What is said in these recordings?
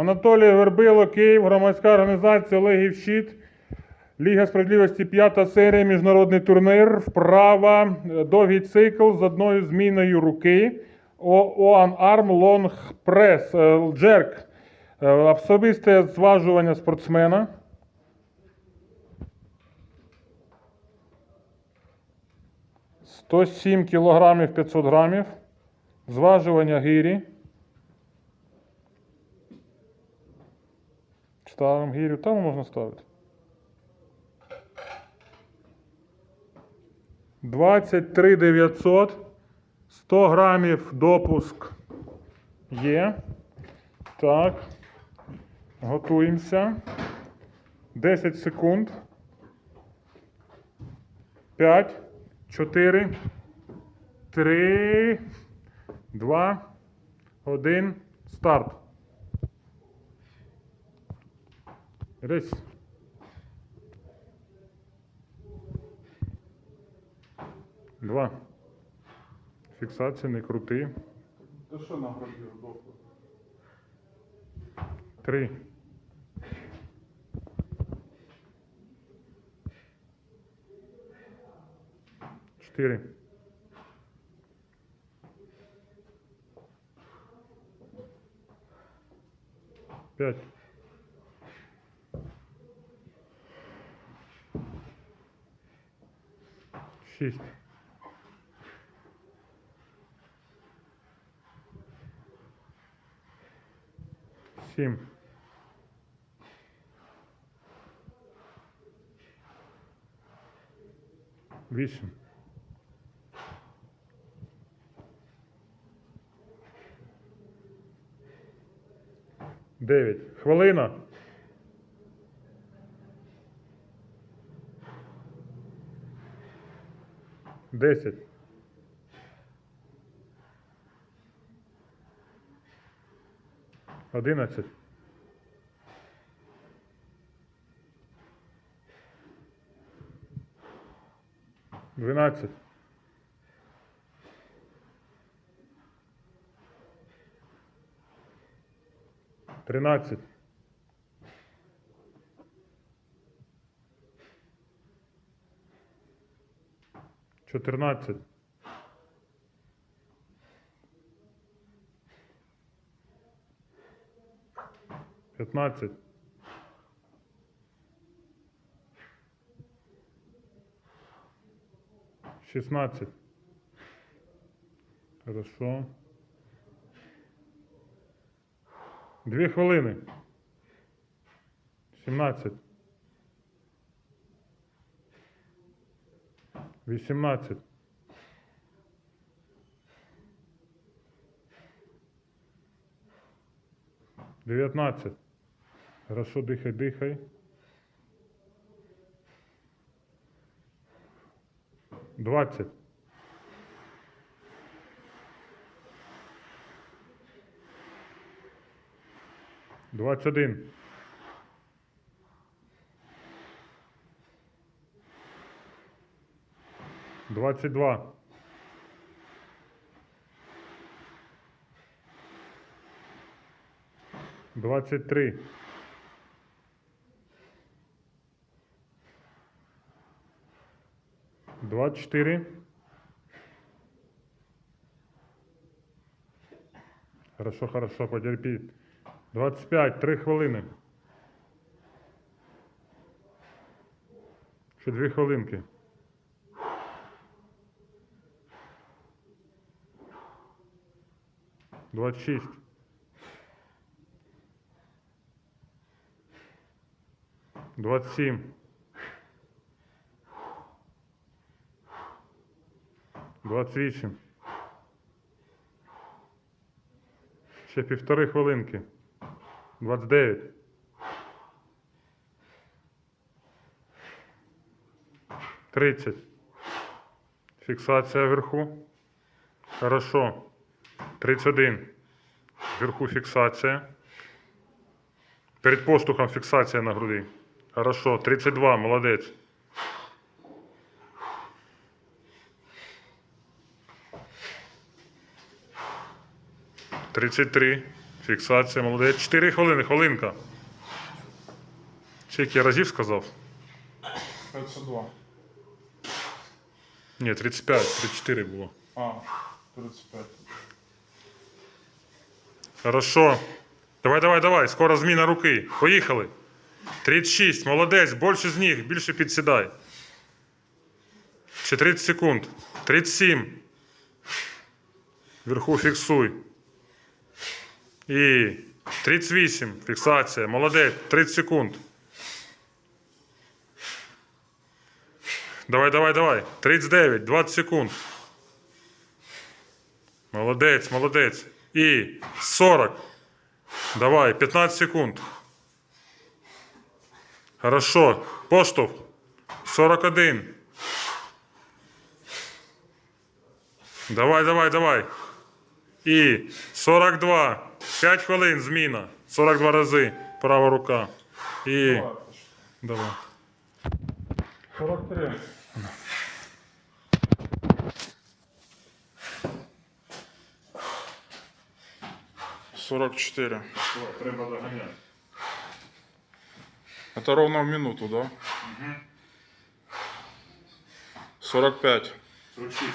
Анатолій Вербило, Київ, громадська організація Легів Щит. Ліга справедливості, п'ята серія, міжнародний турнір. Вправа, е, довгий цикл з одною зміною руки. О- One Arm Long Press. е, Джерк. Е, Особисте зважування спортсмена. Сто сім кілограмів 500 грамів. Зважування гирі. Ставимо гірю, там можна ставити. 23 900. 100 грамів допуск є. Так. Готуємося. 10 секунд. 5, 4, 3, 2, 1. Старт. Рись. Два. Фіксація, не крути. Та що на груді вдохло? Три. Чотири. П'ять. Шість. Сім. Вісім. Дев'ять. Хвилина. 10. Одинадцять. Двенадцять. Тринадцять. 14. П'ятнадцять. Шістнадцять. Хорошо. Дві хвилини. Сімнадцять. Вісімнадцять. Дев'ятнадцять. Хорошо, дихай, дихай. Двадцять. Двадцять один. Двадцять два. Двадцять три. Двадцать четыре. Хорошо, хорошо, потерпи. 25, 3 хвилини. Ще 2 хвилинки. Двадцять шість. Двадцять сім. Двадцять вісім. Ще півтори хвилинки. 29. Тридцять. Фіксація вверху. Хорошо. 31. Вверху фіксація. Перед поштовхом фіксація на груди. Хорошо. 32. Молодець. Тридцять три. Фіксація, молодець. 4 хвилини, хвилинка. Скільки я разів сказав? 52. Ні, 35, 34 було. А, 35. Хорошо. Давай, давай, давай. Скоро зміна руки. Поїхали. 36. Молодець. Більше з них. Більше підсідай. Ще 30 секунд. 37. Вверху фіксуй. І 38. Фіксація. Молодець. 30 секунд. Давай, давай, давай. 39. 20 секунд. Молодець, молодець. І 40. Давай, 15 секунд. Хорошо. Поштовх. 41. Давай, давай, давай. І 42. 5 хвилин зміна. 42 рази. Права рука. І. Давай. 43. Сорок четыре. Треба доганяти. Это ровно в минуту, да? Сорок пять. 46.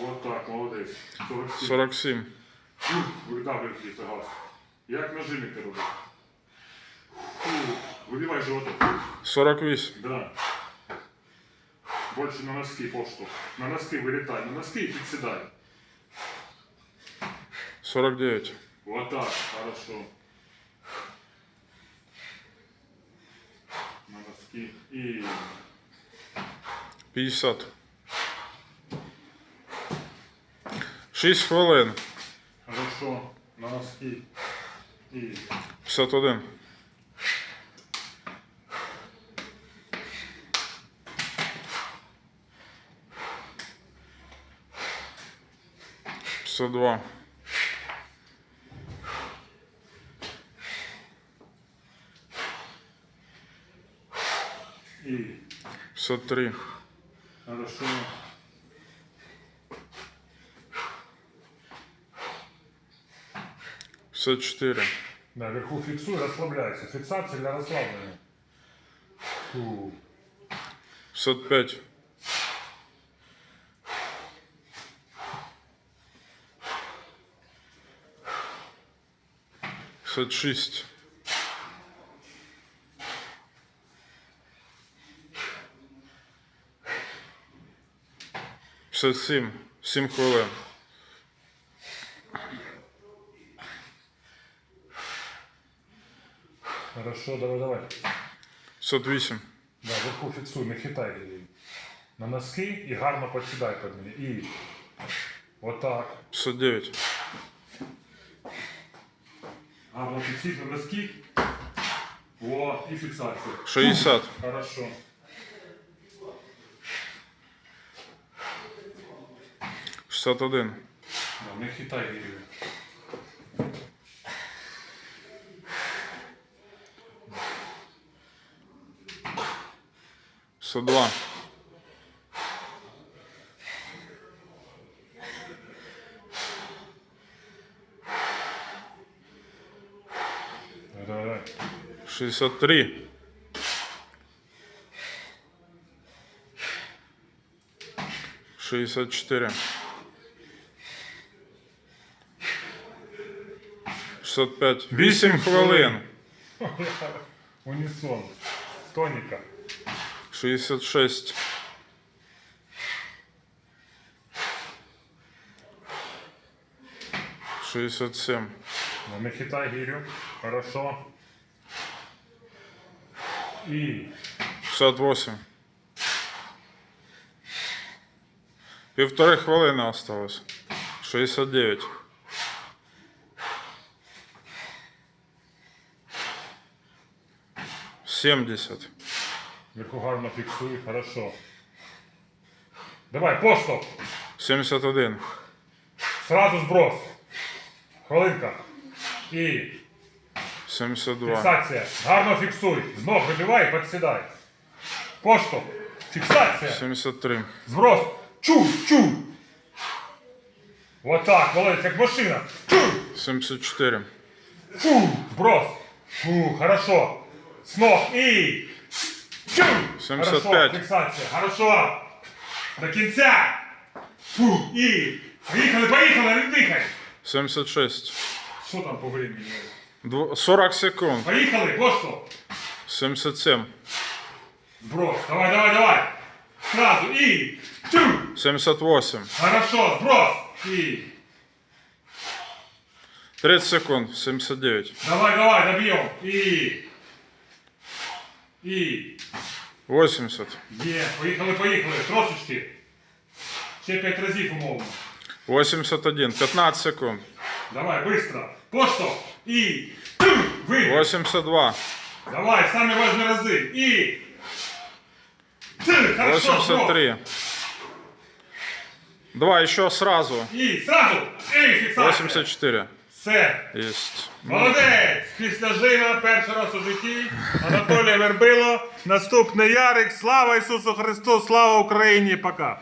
Вот так, молодець. 47. Сорок семь. Видавлюй якийсь газ. Як нажимики робити? Фу, Вибивай. Сорок восемь. Да. Больше на носки поштовх. На носки вилітай, на носки підсідай. Сорок девять. Вот так, хорошо. На носки і... Пятьдесят. Шість хвилин. Хорошо. На носки і... Пятьдесят один. Пятьдесят два. І... Пятьдесят три. Хорошо. Пятьдесят четыре. Да, вверху фиксуй, расслабляйся. Фиксация для расслабления. Фу. Пятьдесят 56. 57. 7 хвилин. 58. Да, Вверху фіксуй, не хитай її. На носки і гарно підсідай під неї. І отак. 59. А вот и все броски. О, и фиксация. 60. Хорошо. Шістдесят один. Да, не хитай гірів. Шістдесят два. 63. Шестьдесят четыре. шестьсот пять. Вісім хвилин. Унісон. Тоніка. Шестьдесят шесть. Шестьдесят семь. Ну, не хитай гирю. Хорошо. І Шестьдесят восемь. Півтори хвилини осталось. Шестьдесят девять. Семьдесят. вверху гарно фіксуй. Хорошо. Давай, поштовх. Семьдесят один. Сразу зброс. Хвилинка. І Семьдесят два. фіксація. Гарно фіксуй. Знов вибивай і підсідай. Поштовх. Фіксація. Семьдесят три. Зброс. Чу, чу. Вот так, молодець, як машина. 74. Фу, брос. Фу, хорошо. С ног и... Чу! 75. Хорошо, фіксація, хорошо. До кінця. Фу, і... Поїхали, поїхали, не дихай. 76. Що там по времени? Дво- 40 секунд. Поїхали, пошло. 77. Сброс, давай, давай, давай. Сразу и... Чу! 78. Хорошо, сброс. И... 30 секунд. 79. Давай, давай, добьем. И... И... 80. Є, поїхали, поїхали, трошечки. Ще п'ять разів умовно. 81. 15 секунд. Давай, быстро. Поштовх. І... Ви. 82. Давай, самі важні рази. І... Хорошо, 83. Два еще сразу. І сразу. І фіксація. 84. Все. Есть. Молодець! Після жина перший раз у житті. Анатолій Вербило. Наступний Ярик. Слава Ісусу Христу! Слава Україні! Пока!